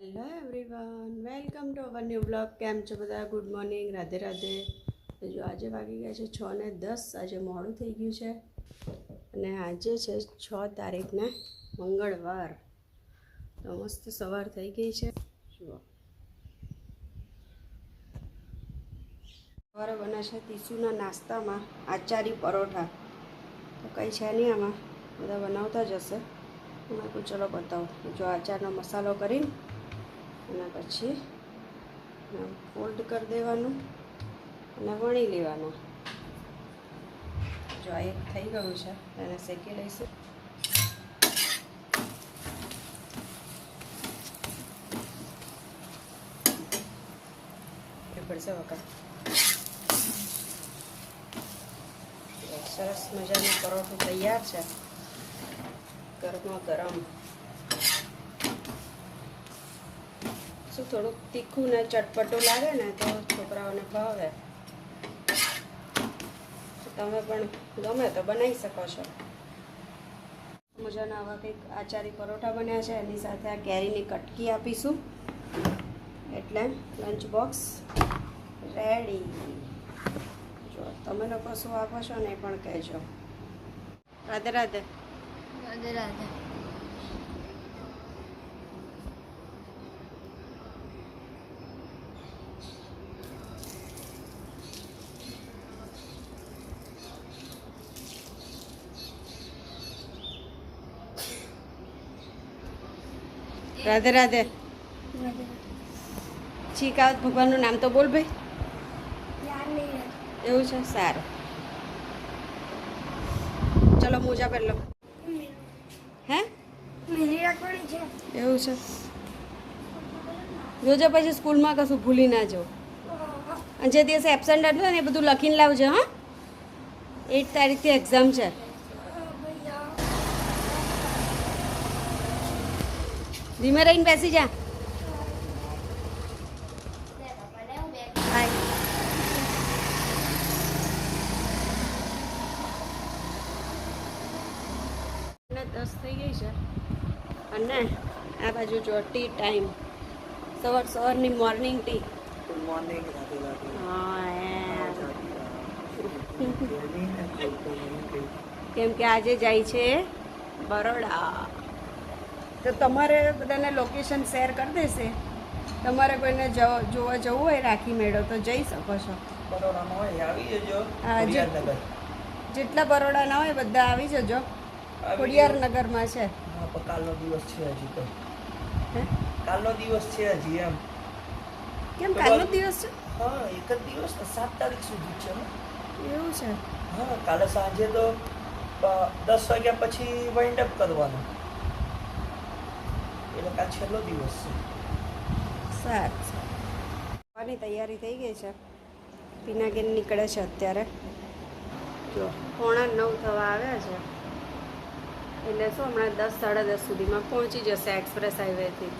Hello everyone welcome to our new blog કેમ છો બધા? Good morning Radhe Radhe. જો આજે વાગી ગયા છે છ ને દસ, આજે મોડું થઈ ગયું છે. અને આજે છે છ તારીખને મંગળવાર. તો મસ્ત સવાર થઈ ગઈ છે. જુઓ. સવારે બને છે તીસુના નાસ્તામાં આચારી પરોઠા. તો કંઈ છે નહીં આમાં. બધા બનાવતા જ હશે. મેં કહું ચલો બતાવો. જો આચારનો મસાલો કરીને અને પછી ફોલ્ડ કરી દેવાનું અને વણી લેવાનું. જો આ એક થઈ ગયું છે, એને શેકી લઈશું. પડશે વખત. સરસ મજાનું પરોઠું તૈયાર છે. ગરમા ગરમ શું થોડુંક તીખું ને ચટપટું લાગે ને તો છોકરાઓને ભાવે. તમે પણ ગમે તો બનાવી શકો છો. મજાના આવા કંઈક આચારી પરોઠા બન્યા છે, એની સાથે આ કેરીની કટકી આપીશું. એટલે લંચ બોક્સ રેડી જો તમે લોકો શું આપો છો ને એ પણ કહેજો. રાધે રાધે. રાધે રાધે. રાધે રાધે. ચીકાવત ભગવાનનું નામ તો બોલ ભાઈ. એવું છે? સારું. ચલો મોજા પહેર લો. હે? એવું છે? જોજો પછી સ્કૂલમાં કશું ભૂલી ના જો અને જે દિવસે એબસન્ટ હતું ને એ બધું લખીને લાવજો હા. એટ તારીખથી એક્ઝામ છે. ધીમે રહીને બેસી જા. દસ થઈ ગઈ છે. અને આ બાજુ જો ટી ટાઈમ. સવાર સવારની મોર્નિંગ ટી. મોર્નિંગ કેમ કે આજે જાય છે બરોડા. તો તમારે બધાને લોકેશન શેર કરી દેશે. તમારે કોઈને જોવા જવું હોય રાખી મેળો તો જઈ શકો છો. જેટલા બરોડાના હોય બધા આવી જજો. ખોડિયારનગરમાં છે. કાલનો દિવસ છે હજી તો. હે? કાલનો દિવસ છે હજી એમ. કેમ કાલનો દિવસ છે? હા એક જ દિવસ સાત તારીખ સુધી છે એવું છે. હા કાલે સાંજે તો દસ વાગ્યા પછી વાઇન્ડ અપ કરવાનું. એટલે છેલ્લો દિવસ છે. સારું. ખાવાની તૈયારી થઈ ગઈ છે? પીનાગીન નીકળે છે અત્યારે. જો. પોણા નવ થવા આવ્યા છે. એટલે શું હમણાં દસ સાડા દસ સુધીમાં પહોંચી જશે એક્સપ્રેસ હાઈવેથી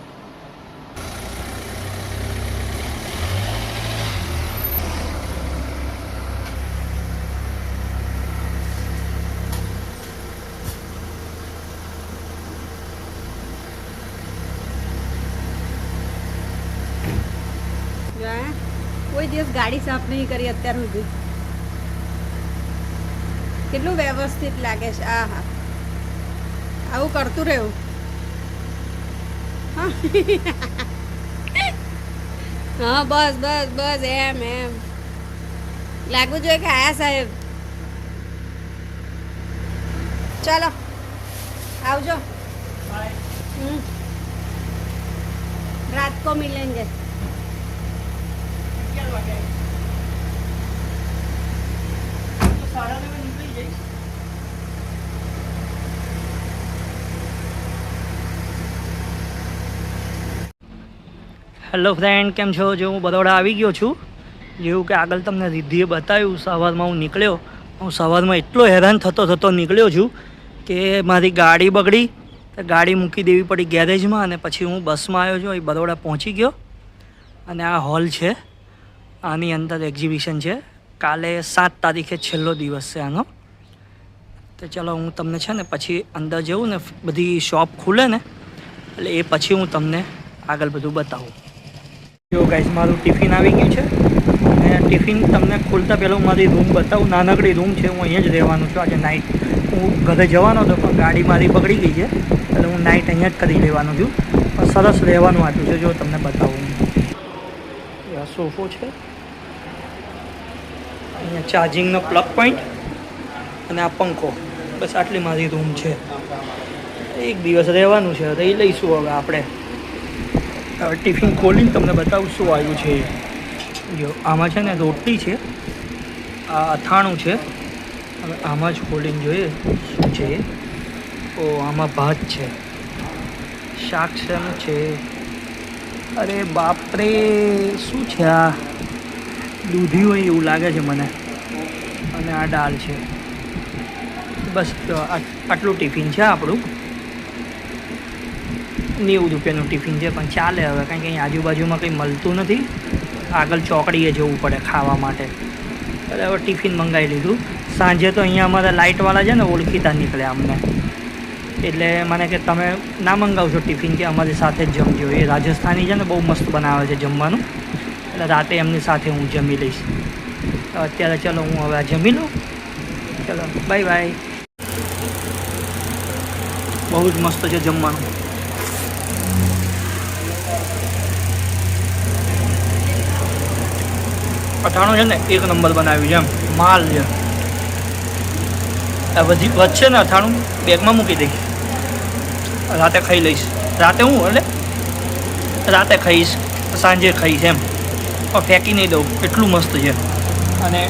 જો આ કોઈ દિવસ ગાડી સાફ નહીં કરી અત્યાર સુધી. કેટલું વ્યવસ્થિત લાગે છે. આ હા. આવું કરતું રહેવું. હા. બસ બસ બસ એમ એમ. લાગવું જોઈએ કે આયા સાહેબ? ચાલો આવજો. રાત કો મિલેંગે સાડા નવે નીકળી જઈશ હેલો ફ્રેન્ડ કેમ છો? જે હું બરોડા આવી ગયો છું. જેવું કે આગળ તમને રિદ્ધિએ બતાવ્યું, સવારમાં હું નીકળ્યો. હું સવારમાં એટલો હેરાન થતો થતો નીકળ્યો છું કે મારી ગાડી બગડી, તો ગાડી મૂકી દેવી પડી ગેરેજમાં અને પછી હું બસમાં આવ્યો છું એ બરોડા પહોંચી ગયો. અને આ હોલ છે. આની અંદર એક્ઝિબિશન છે. કાલે સાત તારીખે છેલ્લો દિવસ છે આનો. તો ચલો હું તમને છે ને પછી અંદર જવું ને બધી શોપ ખુલે ને, એટલે એ પછી હું તમને આગળ બધું બતાવું. જો ગાઈઝ મારું ટિફિન આવી ગયું છે. અને ટિફિન તમને ખોલતા પહેલાં મારી રૂમ બતાવું. નાનકડી રૂમ છે, હું અહીંયા જ રહેવાનું છું. આજે નાઇટ હું ઘરે જવાનો હતો, પણ ગાડી મારી બગડી ગઈ છે. એટલે હું નાઇટ અહીંયા જ કરી લેવાનું છું. પણ સરસ રહેવાનું આપ્યું છે, જો તમને બતાવું. આ સોફો છે. અહીંયા ચાર્જિંગનો પ્લગ પોઈન્ટ અને આ પંખો. બસ આટલી મારી રૂમ છે. એક દિવસ રહેવાનું છે રહી લઈશું હવે આપણે. હવે ટિફિન ખોલીને તમને બતાવું શું આવ્યું છે. જો, આમાં છે ને રોટલી છે, આ અથાણું છે. હવે આમાં જ ખોલીને જોઈએ શું છે. એ. ઓ, આમાં ભાત છે. શાક શેનું છે. અરે બાપરે, શું છે આ? દૂધી હોય એવું લાગે છે મને. અને આ દાળ છે. બસ આટલું ટિફિન છે આપણું. નેવું રૂપિયાનું ટિફિન છે, પણ ચાલે હવે, કારણ કે અહીં આજુબાજુમાં કંઈ મળતું નથી. આગળ ચોકડીએ જવું પડે ખાવા માટે. એટલે હવે ટિફિન મંગાવી લીધું. સાંજે તો અહીંયા અમારા લાઇટવાળા છે ને, ઓળખીતા નીકળે અમને. એટલે મને કે તમે ના મંગાવશો ટિફિન કે અમારી સાથે જ જમજો. એ રાજસ્થાની છે ને, બહુ મસ્ત બનાવે છે જમવાનું. એટલે રાતે એમની સાથે હું જમી લઈશ. તો અત્યારે ચલો હું હવે આ જમી લઉં. ચલો બાય બાય બહુ જ મસ્ત છે જમવાનું. અથાણું છે ને, એક નંબર બનાવ્યું છે એમ. માલ છે. આ વધી વધશે ને અથાણું, બેગમાં મૂકી દઈશ રાતે ખાઈ લઈશ. રાતે હું, એટલે? રાતે ખાઈશ, સાંજે ખાઈશ એમ. ફેંકી નહીં દઉં. એટલું મસ્ત છે. અને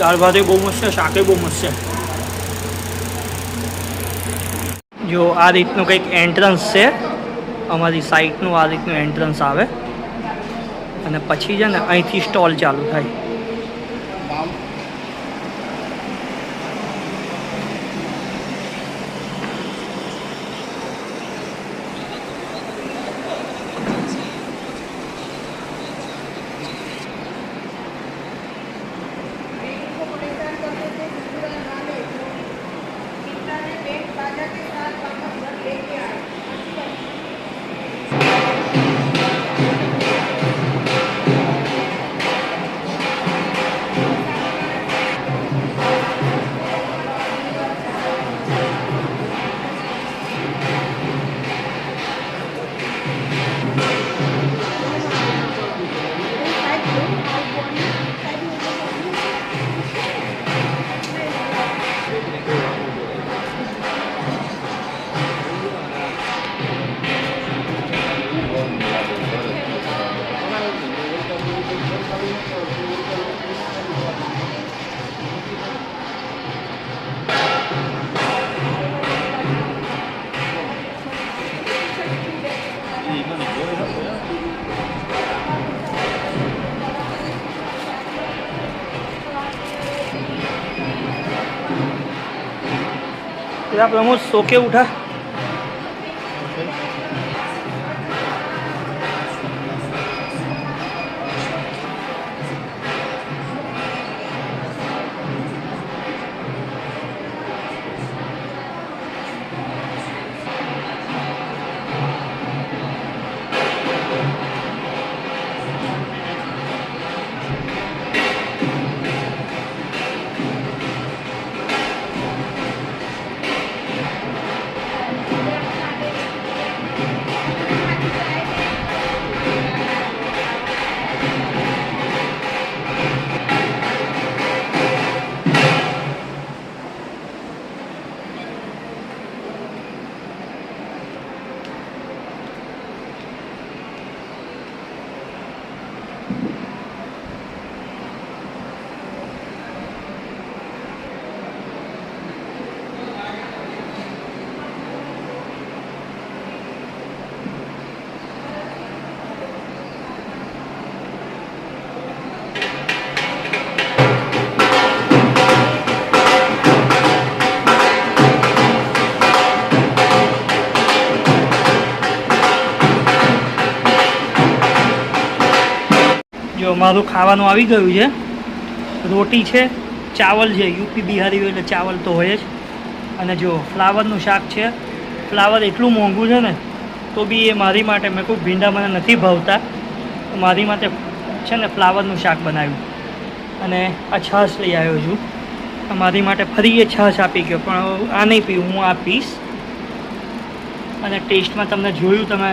દાળ ભાતે બહુ મસ્ત છે, શાકે બહુ મસ્ત છે. જો આ રીતનું કંઈક એન્ટ્રન્સ છે. અમારી સાઈટનું આ રીતનું એન્ટ્રન્સ આવે. અને પછી છે ને અહીંથી સ્ટોલ ચાલુ થાય. तेरा प्रमोद सो के उठा મારું ખાવાનું આવી ગયું છે. રોટી છે, ચાવલ છે, યુપી, બિહારી એટલે ચાવલ તો હોય જ. અને જો ફ્લાવરનું શાક છે, ફ્લાવર એટલું મોંઘું છે ને, તો બી એ મારી માટે મેં કોઈ ભીંડા મને નથી ભાવતા. મારી માટે છે ને ફ્લાવરનું શાક બનાવ્યું. અને આ છાશ લઈ આવ્યો છું. મારી માટે ફરી એ છાશ આપી ગયો, પણ આ નહીં પીવું, હું આ પીશ. અને ટેસ્ટમાં તમને જોયું, તમે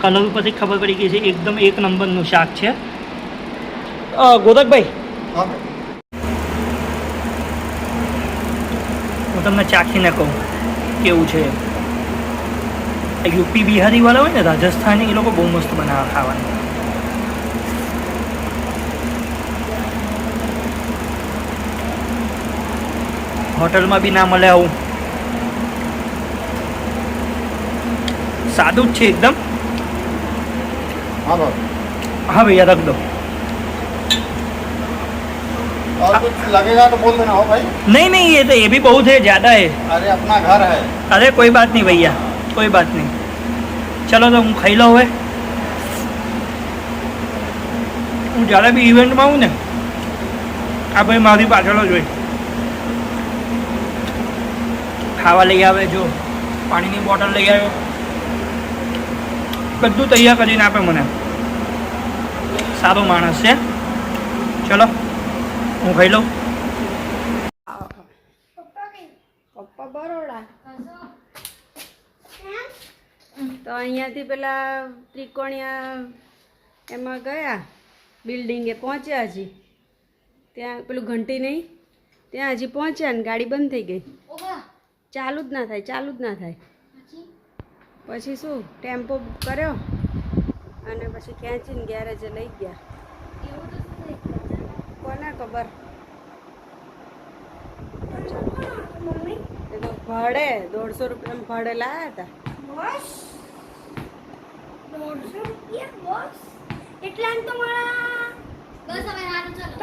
કલર ઉપરથી ખબર પડી ગઈ છે, એકદમ એક નંબરનું શાક છે. ગોદકભાઈ. હું. તમને ચાખીને કહું કેવું છે? યુપી બિહારી વાળા હોય ને રાજસ્થાની એ લોકો બહુ મસ્ત બનાવે ખાવાનું. હોટલમાં બી ના મળે આવું. સાદું જ છે એકદમ. હા ભાઈ યાદ રાખ દો और कुछ लगेगा तो बोल देना हो भाई नहीं नहीं ये तो ये भी बहुत है ज़्यादा है अरे अपना घर है अरे कोई बात नहीं भैया कोई बात नहीं ચલો તો હું ખાઈ લઉં હવે હું જ્યારે બી ઇવેન્ટમાં આવું ને આ ભાઈ મારી પાછળ જ હોય ખાવા લઈ આવે જો પાણીની બોટલ લઈ આવે બધું તૈયાર કરીને આપે મને સારો માણસ છે ચલો હું ખાઈ લઉં? પપ્પા બરોડા. તો અહીંયાથી પેલા ત્રિકોણિયા એમાં ગયા બિલ્ડિંગે પહોંચ્યા હજી. ત્યાં પેલું ઘંટી નહીં ત્યાં હજી પહોંચ્યા ને ગાડી બંધ થઈ ગઈ. ચાલુ જ ના થાય ચાલુ જ ના થાય. પછી? પછી શું ટેમ્પો બુક કર્યો અને પછી ખેંચીને ગેરેજે લઈ ગયા. કોને ખબર? એ તો ભાડે દોઢસો રૂપિયા ભાડે લાયા હતા. બસ. દોઢસો રૂપિયા? બસ. એટલા તો મારા બસ હવે હારું ચાલો.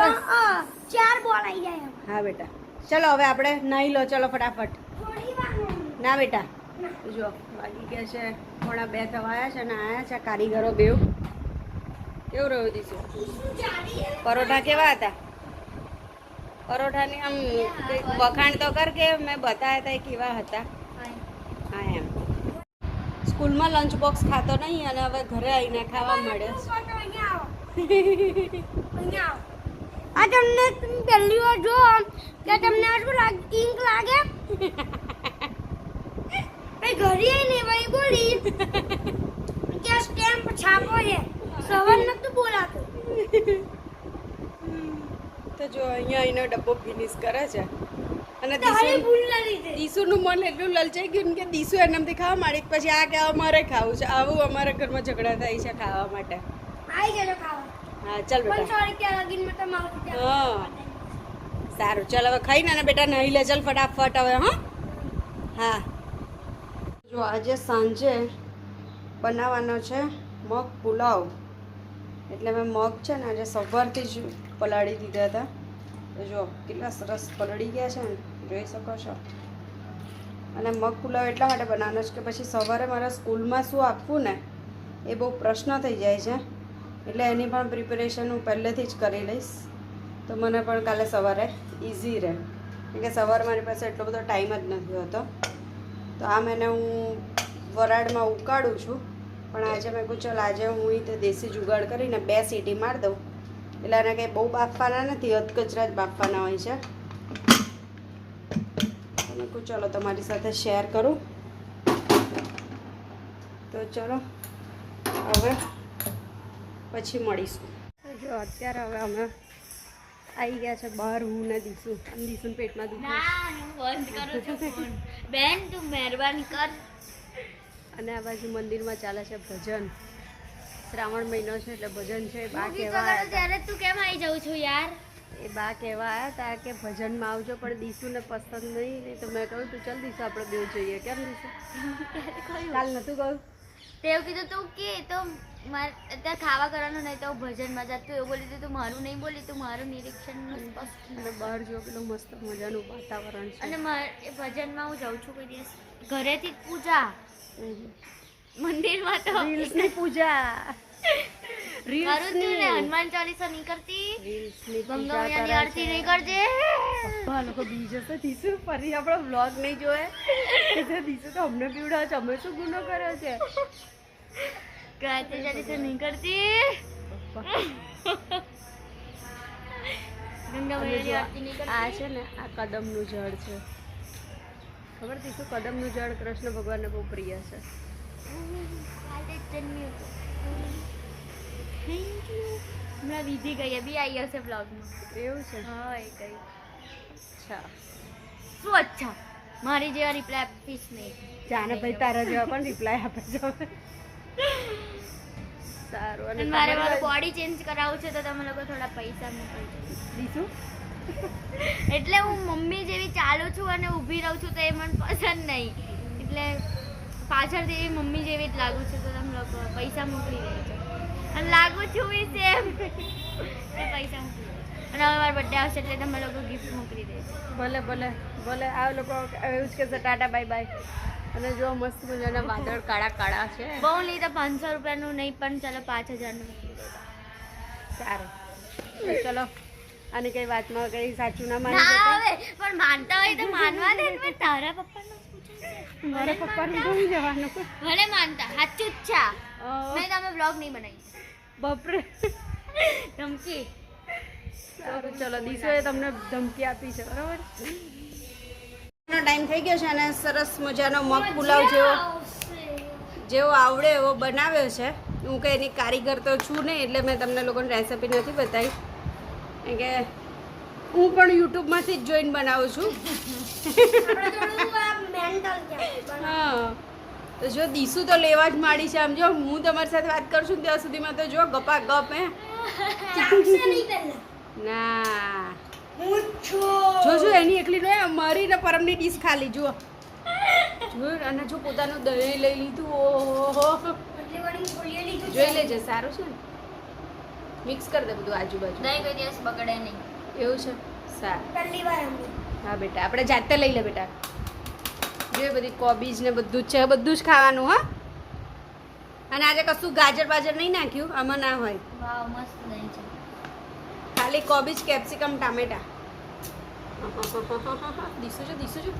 ચાર બોલ આવી જાય હા બેટા. ચલો હવે આપણે નાહી લો. ચલો ફટાફટ. થોડી ના બેટા. જો બાકી ગયા છે. પોણા બે થવા આવ્યા છે અને આયા છે કારીગરો બેવ કેવું રહ્યું દીશું પરોઠા કેવા હતા? પરોઠાની આમ વખાણ તો કર કે મેં બતાવ્યા હતા એ કેવા હતા? હા એમ. સ્કૂલમાં લંચ બોક્સ ખાતો નહીં અને હવે ઘરે આવીને ખાવા મળે. આ તમને પહેલી વાર જો કે તમને આ શું લાગે ઇંક લાગે? ઘરે આવીને ભાઈ બોલી? કે સ્ટેમ્પ છાપો છે? સવાર નતું બોલાતું. તો જો અહીંયા આવીને ડબ્બો ફિનિશ કરે છે. અને ના લીધે. મન એટલું લલચાઈ ગયું ને કે દીસુ એનામથી ખાવા માંડી. પછી આ કે અમારે ખાવું છે આવું અમારા ઘરમાં ઝઘડા થાય છે ખાવા માટે. આવી જજો ખાવા. હા ચાલ બેટા. હા. સારું ચાલ હવે ખાઈને અને બેટા નહીં લે ચાલ ફટાફટ હવે હા? હા. જો આજે સાંજે બનાવવાનો છે મગ પુલાવ. એટલે મેં મગ છે ને આજે સવારથી જ પલાળી દીધા હતા. જો, કેટલા સરસ પલળી ગયા છે ને, જોઈ શકો છો. અને મગ પુલાવ એટલા માટે બનાવવાનો છે કે પછી સવારે મારા સ્કૂલમાં શું આપવું ને, એ બહુ પ્રશ્ન થઈ જાય છે. એટલે એની પણ પ્રિપેરેશન હું પહેલેથી જ કરી લઈશ. તો મને પણ કાલે સવારે ઇઝી રહે. કે સવારે મારી પાસે એટલો બધો ટાઈમ જ નથી હોતો. તો આમ એને હું વરાળમાં ઉકાળું છું. પણ આજે મેં કહું ચાલ આજે હું તો દેશી જુગાડ કરીને બે સીટી મારી દઉં. એટલે એને કંઈ બહુ બાફવાના નથી અધકચરા જ બાફવાના હોય છે. મેં કહું ચલો, તમારી સાથે શેર કરું. તો ચલો, હવે પછી મળીશું. જો, અત્યારે હવે અમે આવી ગયા છે બહાર, હું ને દીશું. દીશું પેટમાં દુખે. કરું છું બેન, તું મહેરબાની કર. અને આ બાજુ મંદિરમાં ચાલે છે ભજન. શ્રાવણ મહિનો છે એટલે ભજન છે બા કહેવા ત્યારે તું કેમ આવી જાઉં છું યાર? એ બા કહેવા આવ્યા હતા કે ભજનમાં આવજો પણ દીશુને પસંદ નહીં નહીં તો મેં કહ્યું તું ચાલ દીસુ આપણે બેવ જોઈએ. કેમ દીશું? કાલ નતું કહ્યું? તે એવું કીધું તું કે તો મારે અત્યારે ખાવા કરવાનું નહીં તો ભજનમાં જતું એવું બોલી તું મારું નહીં બોલી તું મારું નિરીક્ષણ અને બહાર જો કેટલું મસ્ત મજાનું વાતાવરણ છે. અને મારે ભજનમાં હું જાઉં છું કોઈ દિવસ. ઘરેથી પૂજા. મંદિરમાં તો. રીલ્સની પૂજા. કરું ને હનુમાન ચાલીસા નહીં કરતી. રીલ્સની ગંગા પૂજા મૈયાની કરે આરતી નહીં કરજે. પપ્પા લોકો દીસુ ફરી આપણો વ્લોગ નહીં જોયે એટલે દીસુ તો અમને પીવડાવે છે. અમે શું ગુનો કર્યો છે? ગાયત્રી ચાલીસા નહીં કરતી. આરતી નહીં કરતી. આ છે ને આ કદમનું જળ છે. ખબર દીસુ કદમનું જળ કૃષ્ણ ભગવાનને બહુ પ્રિય છે. હતું થેન્ક યુ હમણાં વિધિ ગઈ બી આવી હશે બ્લોગમાં એવું છે? હા એ ગઈ. અચ્છા. શું અચ્છા? મારી જેવા રિપ્લાય આપીશ નહીં. જાને ભાઈ તારા જેવા પણ રિપ્લાય આપે છે સારું અને મારે મારું બોડી ચેન્જ કરાવવું છે તો તમે લોકો થોડા પૈસા મોકલજો. દીશું એટલે હું મમ્મી જેવી છું અને ઊભી રહું છું તો એ મને પસંદ નહીં. એટલે પાછળથી મમ્મી જેવી જ લાગુ છું તો તમે લોકો પૈસા મોકલી દેજો અને લાગુ છું એ સેમ પૈસા મોકલી અને હવે મારો બર્થડે આવશે એટલે તમે લોકો ગિફ્ટ મોકલી દેજો ભલે ભલે ભલે. આ લોકો એવું જ કહેશે ટાટા બાય બાય અને જો મસ્ત મજાના વાદળ કાળા કાળા છે. બહુ નહીં તો પાંચસો રૂપિયાનું નહીં પણ ચાલો પાંચ હજારનું સારું. ચલો. આની કઈ વાતમાં કઈ સાચું ના માને ના હવે પણ માનતા હોય તો માનવા દે પણ તારા પપ્પાનું મારા પપ્પાને ભૂલી જવાનું. ભલે માનતા સાચું જ છે મેં તમે બ્લોગ નહીં બનાવી બપરે. ધમકી. સારું ચલો દીશોએ તમને ધમકી આપી છે બરાબર? ટાઈમ થઈ ગયો છે અને સરસ મજાનો મગ પુલાવ જેવો જેવો આવડે એવો બનાવ્યો છે. હું કંઈ એની કારીગર તો છું નહીં એટલે મેં તમને લોકોને રેસિપી નથી બતાવી. કે હું પણ યુટ્યુબમાંથી જ જોઈને બનાવું છું. હા. તો જો દીસુ તો લેવા જ માંડી છે આમ જો હું તમારી સાથે વાત કરું છું ને ત્યાં સુધીમાં તો જો ગપા ગપ હે. ના. જો જો એની એકલી નો મારી ને પરમની ડીશ ખાલી જુઓ. જોયું અને જો પોતાનું દહીં લઈ લીધું ઓહો જોઈ લેજે સારું છે ને? મિક્સ કરી દે બધું આજુબાજુ. નહીં કોઈ દિવસ બગડે નહીં. એવું છે? સારું. હા બેટા આપણે જાતે લઈ લે બેટા. જોઈએ બધી કોબીજ ને બધું જ છે. બધું જ ખાવાનું હા? અને આજે કશું ગાજર બાજર નહીં નાખ્યું? આમાં ના હોય. વાવ મસ્ત નહીં છે. ખાલી કોબીજ કેપ્સિકમ ટામેટા. દીસું છે દીસું છે.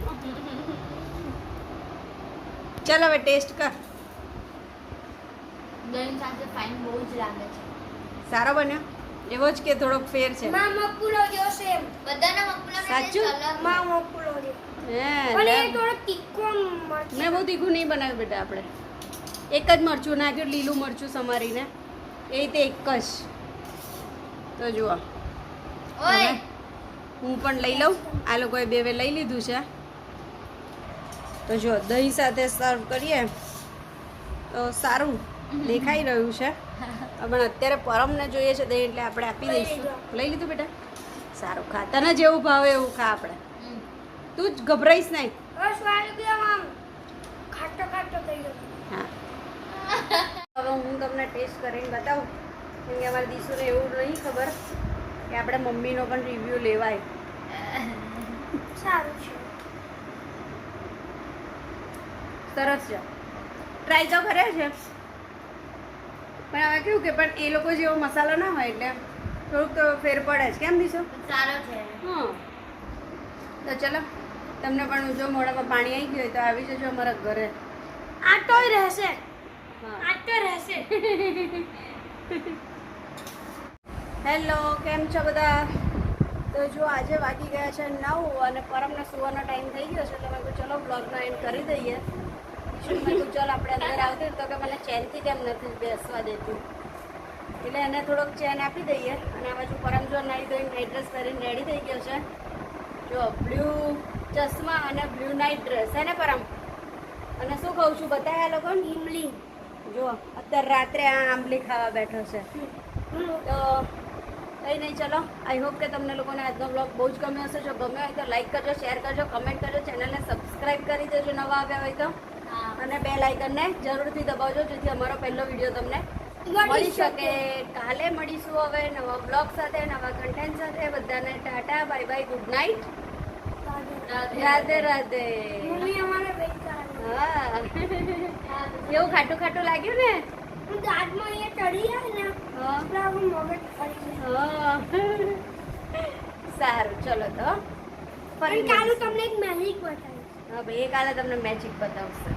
ચાલ હવે ટેસ્ટ કર. દહીં સાથે ફાઇન બહુ જ લાગે છે. સારો બન્યો? એવો જ કે થોડોક ફેર છે. બધાના સાચું? હે, લે. મેં બહુ તીખું નહીં બનાવ્યું બેટા આપણે. એક જ મરચું નાખ્યું લીલું મરચું સમારીને. એ રીતે એક જ. તો જુઓ. ઓય! હું પણ લઈ લઉં. આ લોકોએ બે બે લઈ લીધું છે. તો જો દહીં સાથે સર્વ કરીએ. તો સારું. દેખાઈ રહ્યું છે. પણ અત્યારે પરમને જોઈએ છે દહીં એટલે આપણે આપી દઈશું. લઈ લીધું બેટા? સારું ખા તને જેવું ભાવે એવું ખા આપણે. તું જ ગભરાઈશ નહીં. હા. હવે હું તમને ટેસ્ટ કરીને બતાવું. કેમ કે અમારા દીશુને એવું નહીં ખબર કે આપણે મમ્મીનો પણ રિવ્યૂ લેવાય. સરસ છે. ટ્રાય તો કરે છે. પણ હવે કેવું કે પણ એ લોકો જેવો મસાલો ના હોય એટલે થોડુંક તો ફેર પડે જ. કેમ દીશો? સારો છે. હા તો ચલો તમને પણ જો મોઢામાં પાણી આવી ગયું હોય તો આવી જજો અમારા ઘરે. આ તોય રહેશે. હા. આટો રહેશે. હેલો કેમ છો બધા? તો જો આજે વાગી ગયા છે નવ અને પરમને સુવાનો ટાઈમ થઈ ગયો છે તો મેં ચલો બ્લોગનો એન્ડ કરી દઈએ. મેં ચાલ આપણે અંદર આવતી તો કે મને ચેનથી કેમ નથી બેસવા દેતું? એટલે એને થોડોક ચેન આપી દઈએ અને આ બાજુ પરમ જો નાઈ ધોઈને નાઇટ ડ્રેસ પહેરીને રેડી થઈ ગયો છે. જો બ્લુ ચશ્મા અને બ્લુ નાઇટ ડ્રેસ હે ને પરમ? અને શું કહું છું બતાવ્યા લોકો ઇમલી. જો અત્યારે રાત્રે આ આંબલી ખાવા બેઠો છે. તો કંઈ નહીં ચલો. આઈ હોપ કે તમને લોકોને આજનો બ્લોગ બહુ જ ગમ્યો હશે. જો ગમ્યો હોય તો લાઈક કરજો શેર કરજો કમેન્ટ કરજો ચેનલને સબસ્ક્રાઈબ કરી દેજો નવા આવ્યા હોય તો. અને બે લાઇકનને જરૂરથી દબાવજો જેથી અમારો પહેલો વીડિયો તમને મળી શકે. કાલે મળીશું હવે નવા બ્લોગ સાથે નવા કન્ટેન્ટ સાથે. બધાને tata bye bye good night Radhe. Radhe હા. એવું ખાટું ખાટું લાગ્યું ને? દાંતમાં અહીંયા ચડી જાય ને હા. મગજ ફરી સારું ચલો તો. ફરી કાલે તમને એક મેજિક બતાવીશ. હા ભાઈ કાલે તમને મેજિક બતાવશે.